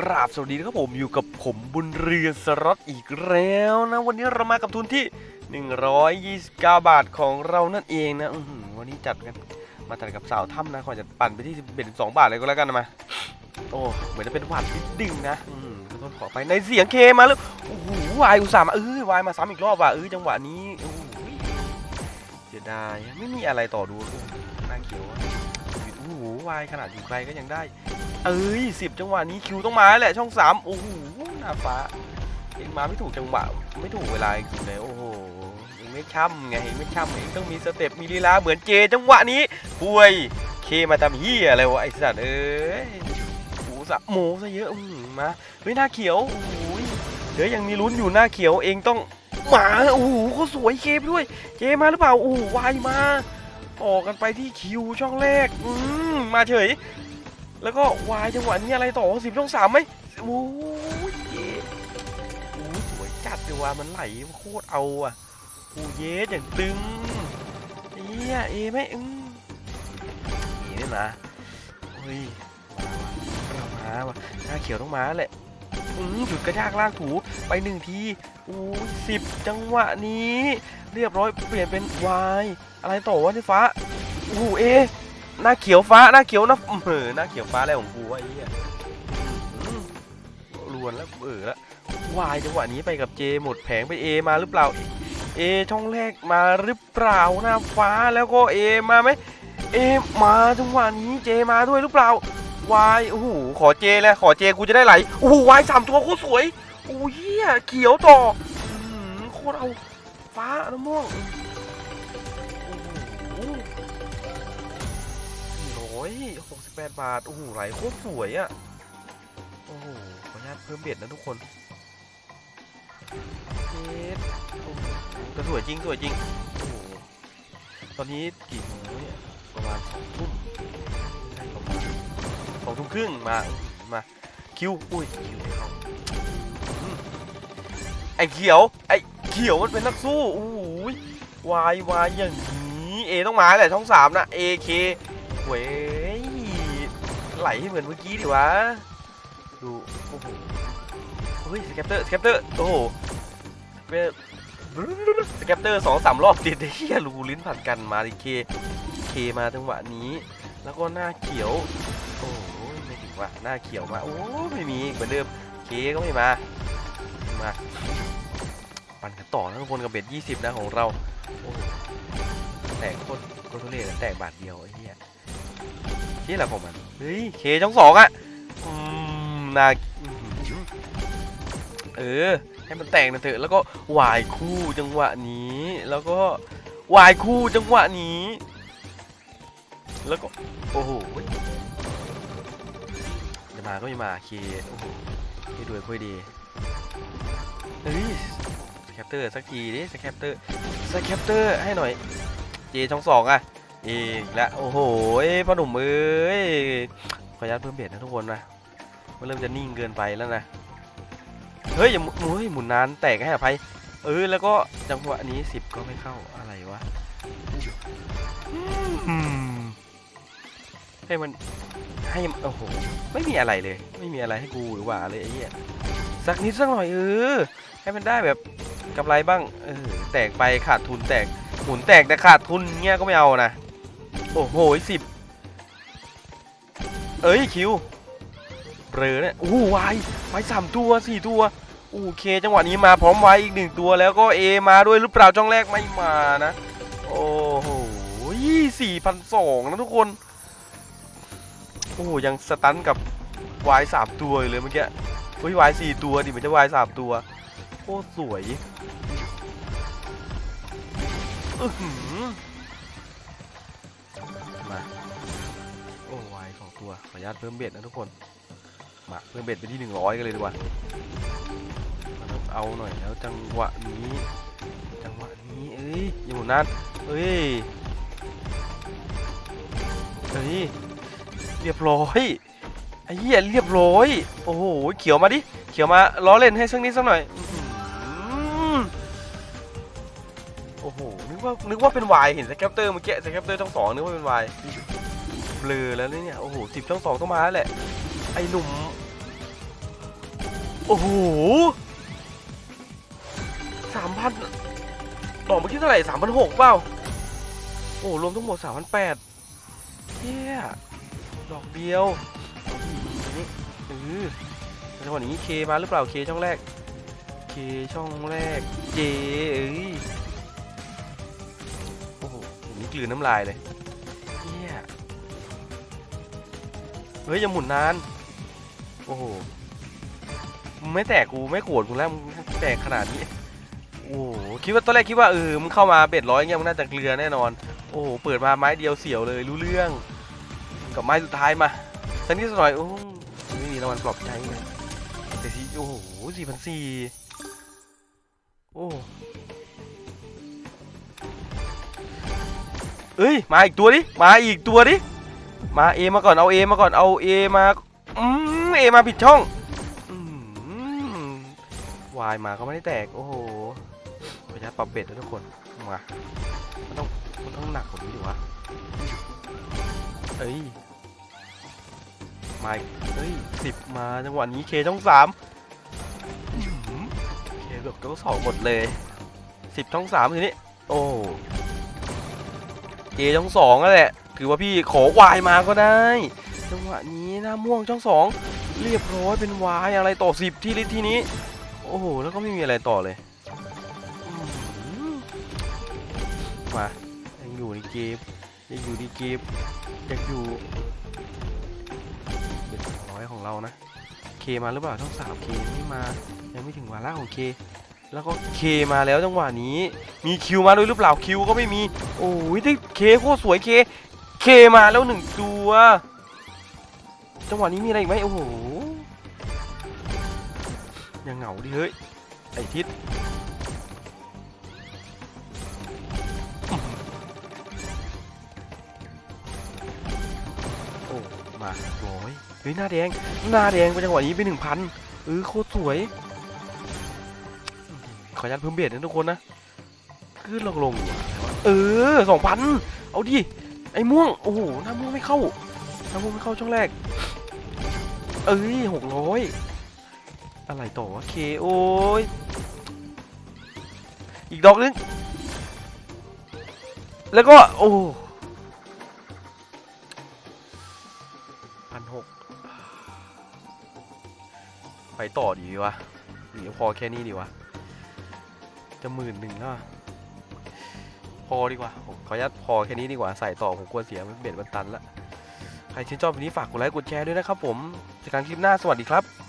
กราบสวัสดีครับผมอยู่กับผมบุญเรือนสล็อตอีกแล้วนะ วันนี้เรามากับทุนที่ 129 บาทของเรานั่นเองนะวันนี้จัดกันมาจัดกับสาวถ้ำนะขอจะปั่นไปที่เป็นสองบาทเลยก็แล้วกันมาโอ้เหมือนจะเป็นหวัดนิดดิ่งนะอต้องขอไปในเสียงเคมาแล้วโอ้โหวายอุตส่าห์มาเออวายมาซ้ำอีกรอบว่ะเออจังหวะนี้เสียดายไม่มีอะไรต่อดูน่าเขียวโอ้โหวายขนาดอยู่ไกลก็ยังได้ เอ้ยสิบจังหวะนี้คิวต้องมาแหละช่องสามโอ้โหหน้าฟ้าเองมาไม่ถูกจังหวะไม่ถูกเวลาจริงเลยโอ้โหเองไม่ช่ำไงเองไม่ช่ำเองต้องมีสเต็ปมีลีลาเหมือนเจจังหวะนี้ป่วยเคมาทำเฮียอะไรวะไอสัตว์เอ้ยโอ้สะโมซะเยอะอืมาเฮ้ยหน้าเขียวโอ้โหเดี๋ยวยังมีลุ้นอยู่หน้าเขียวเองต้องมาโอ้โหเขาสวยเคไปด้วย เจมาหรือเปล่าโอ้โหวายมาต่อกันไปที่คิวช่องแรกอืมมาเฉย แล้วก็วายจังหวะนี้อะไรต่อสิบช่องสามไหมโอ้ยเย้โอ้ยสวยจัดเลยว่ะมันไหลโคตรเอาอะโอ้เยสอย่างตึงเอียเอไหมอืมเอไม่มาเฮ้ยมาว่ะเรามาว่ะหน้าเขียวต้องมาแหละอืมจุดกระชากลากถูไปหนึ่งทีโอ้ยสิบจังหวะนี้ เรียบร้อยเปลี่ยนเป็นวายอะไรต่อวะนี่ฟ้าโอ้เอ หน้าเขียวฟ้าหน้าเขียวนะเออหน้าเขียวฟ้าอะไรของกูวะไอ้เหี้ยรวนแล้วเออแล้ววายจังหวะนี้ไปกับเจหมดแผงไปเอมาหรือเปล่าเอช่องแรกมาหรือเปล่าหน้าฟ้าแล้วก็เอมาไหมเอมาจังหวะนี้เจมาด้วยหรือเปล่าวายโอ้โหขอเจเลยขอเจกูจะได้ไหลโอ้โหวายสามตัวโคตรสวยโอ้ยเหี้ยเขียวต่ออื้อหือโคตรเอาฟ้าน้ำม่วง ยหกสิบแปดบาท โอ้โหไหลโคตรสวยอะ่ะ โอ้โห ขออนุญาตเพิ่มเบ็ดนะทุกคนเจ็ดโอ้โหแต่สวยจริง สวยจริง โอ้โห ตอนนี้กี่โมงเนี่ยประมาณสองทุ่มสองทุ่มครึ่งมา มา คิว อุ้ย คิวไม่เข้าไอ้เขียว ไอ้เขียวมันเป็นนักสู้ โอ้โหวายวายอย่างนี้ เอต้องมาแหละช่องสามนะ เอเค เว้ยไหลเหมือนเมื่อกี้ดิวะ ดู โอ้โห เฮ้ย สแคปเตอร์ สแคปเตอร์ โอ้โหเป็นสแคปเตอร์สองสามรอบติดไอ้เฮียรูลิ้นผัดกันมาดิเค เคมาจังหวะนี้ แล้วก็หน้าเขียว โอ้โหไม่ถึงว่ะหน้าเขียวมา โอ้ไม่มีเหมือนเดิม เคก็ไม่มา มา ปั่นกันต่อนะทุกคนกับเบ็ดยี่สิบนะของเรา โอ้แตกโคตรโคตรทุเรศอะแตกบาทเดียวไอ้เหี้ย ที่อะไรของมันเฮ้ยเคช่องสองอะอืมนาอื้อหือเออ ให้มันแต่งหนะเถอะ แล้วก็วายคู่จังหวะนี้ แล้วก็วายคู่จังหวะนี้ แล้วก็ โอ้โหจะมาก็ไม่มาเคโอ้โหเคด้วยคุยดีเฮ้ยสแคปเตอร์สักทีดิสแคปเตอร์สแคปเตอร์ให้หน่อย เจช่องสองอะ อีกแล้วโอ้โหพ่อหนุ่มเอ้ยขออนุญาตเพิ่มเบ็ดนะทุกคนนะมันเริ่มจะนิ่งเกินไปแล้วนะเฮ้ยอย่าหมุนเฮ้ยหมุนนานแตกให้อภัยเออแล้วก็จังหวะนี้สิบก็ไม่เข้าอะไรวะให้มันให้โอ้โหไม่มีอะไรเลย ไม่มีอะไรให้กูหรือว่าเลยไอ้เหี้ยสักนิดสักหน่อยเออให้มันได้แบบกำไรบ้างเออแตกไปขาดทุนแตกหมุนแตกแต่ขาดทุนเงี้ยก็ไม่เอานะ โอ้โหสิบเอ้ยคิวเบลอเนี่ยโอ้โหวายวสามตัวสี่ตัวโอเค จังหวะนี้มาพร้อมไว้อีกหนึ่งตัวแล้วก็เอมาด้วยหรือเปล่าจ้องแรกไม่มานะ โอ้โหสี่พันสองนะทุกคน โอ้ยังสตันกับวายสามตัวเลยเมื่อกี้เฮ้ยวายสี่ตัวดิมันจะวายสามตัวโคตรสวย อื้อหือัว ขออนุญาตเพิ่มเบ็ดนะทุกคน มาเพิ่มเบ็ดไปที่หนึ่งร้อยกันเลยดีกว่าต้องเอาหน่อยแล้วจังหวะนี้ จังหวะนี้เอ้ยอย่าหมุนนานเอ้ยเอ้ยเรียบร้อยไอ้เหี้ยเรียบร้อยโอ้โหเขียวมาดิเขียวมาล้อเล่นให้สักนิดสักหน่อยโอ้โหนึกว่านึกว่าเป็นวายเห็นสแคปเตอร์เมื่อกี้สแคปเตอร์ช่องสองนึกว่าเป็นวาย เบลอแล้วเนี่ย โอ้โหสิบช่องสองต้องมาแล้วแหละ ไอหนุ่ม โอ้โหสามพันดอกเมื่อกี้เท่าไหร่สามพันหกเปล่า โอ้รวมทั้งหมดสามพันแปดเฮียดอกเดียวนี่เออจังหวะนี้เคมาหรือเปล่าเคช่องแรกเคช่องแรกเจเอ้ยโอ้โหอย่างนี้กลืนน้ำลายเลย เฮ้ยอย่าหมุนนาน โอ้โหมึงไม่แตกกูไม่โกรธกูแล้วมึงแตกขนาดนี้ โอ้โหคิดว่าตอนแรกคิดว่าเออมึงเข้ามาเบ็ดร้อยเงี้ยมึงน่าจะเกลือแน่นอน โอ้โหเปิดมาไม้เดียวเสียวเลยรู้เรื่อง กับไม้สุดท้ายมาสักนิดสักหน่อยโอ้ไม่มีรางวัลปลอบใจเลยแต่ที่โอ้โหสี่พันสี่โอ้เอ้ยมาอีกตัวดิมาอีกตัวดิ มาเอมาก่อนเอาเอมาก่อนเอาเอมาอืมเอมาผิดช่องอืมวายมาก็ไม่ได้แตกโอ้โหขออนุญาตปรับเบ็ดนะทุกคนมามันต้องมันต้องหนักกว่านี้ดิวะเอ้ยมาเอ้ยสิบมาจังหวะนี้เคช่องสามเคเกือบต้องสองหมดเลยสิบช่องสามทีนี้โอ้เจช่องสองนั่นแหละ ถือว่าพี่ขอวายมาก็ได้จังหวะนี้หน้าม่วงช่องสองเรียบร้อยเป็นวายอะไรต่อสิบที่ลิที่นี้ โอ้โหแล้วก็ไม่มีอะไรต่อเลยมายังอยู่ในเกมยังอยู่ในเกมยังอยู่เป็นร้อยของเรานะเคมาหรือเปล่าช่องสามเคไม่มายังไม่ถึงวาระของเคแล้วก็เคมาแล้วจังหวะนี้ มีคิวมาด้วยหรือเปล่าคิวก็ไม่มี โอ้ยได้เคโคตรสวยเค เคมาแล้วหนึ่งตัว จังหวะนี้มีอะไรอีกไหมโอ้โหยังเหงาดิเฮ้ย ไอทิศโอ้ มาร้อยเฮ้ยหน้าแดง หน้าแดงไปจังหวะนี้ไปหนึ่งพันเออโคตรสวย ขออนุญาตเพิ่มเบียดนะทุกคนนะ ขึ้นลงลง เออสองพัน เอาดิ ไอ้ม่วง โอ้โห หน้าม่วงไม่เข้า หน้าม่วงไม่เข้าช่องแรก เอ้ยหกร้อยอะไรต่อวะเคโอ้ย อีกดอกนึง แล้วก็ โอ้พันหกไปต่อดีวะหรือพอแค่นี้ดีวะ จะหมื่นหนึ่งแล้วอะ อดีกว่าผมขออนุญาตพอแค่นี้ดีกว่าใส่ต่อผมกลัวเสียมันเบ็ดมันตันละใครชื่นชอบวันนี้ฝากกดไลค์กดแชร์ด้วยนะครับผมเจอกันคลิปหน้าสวัสดีครับ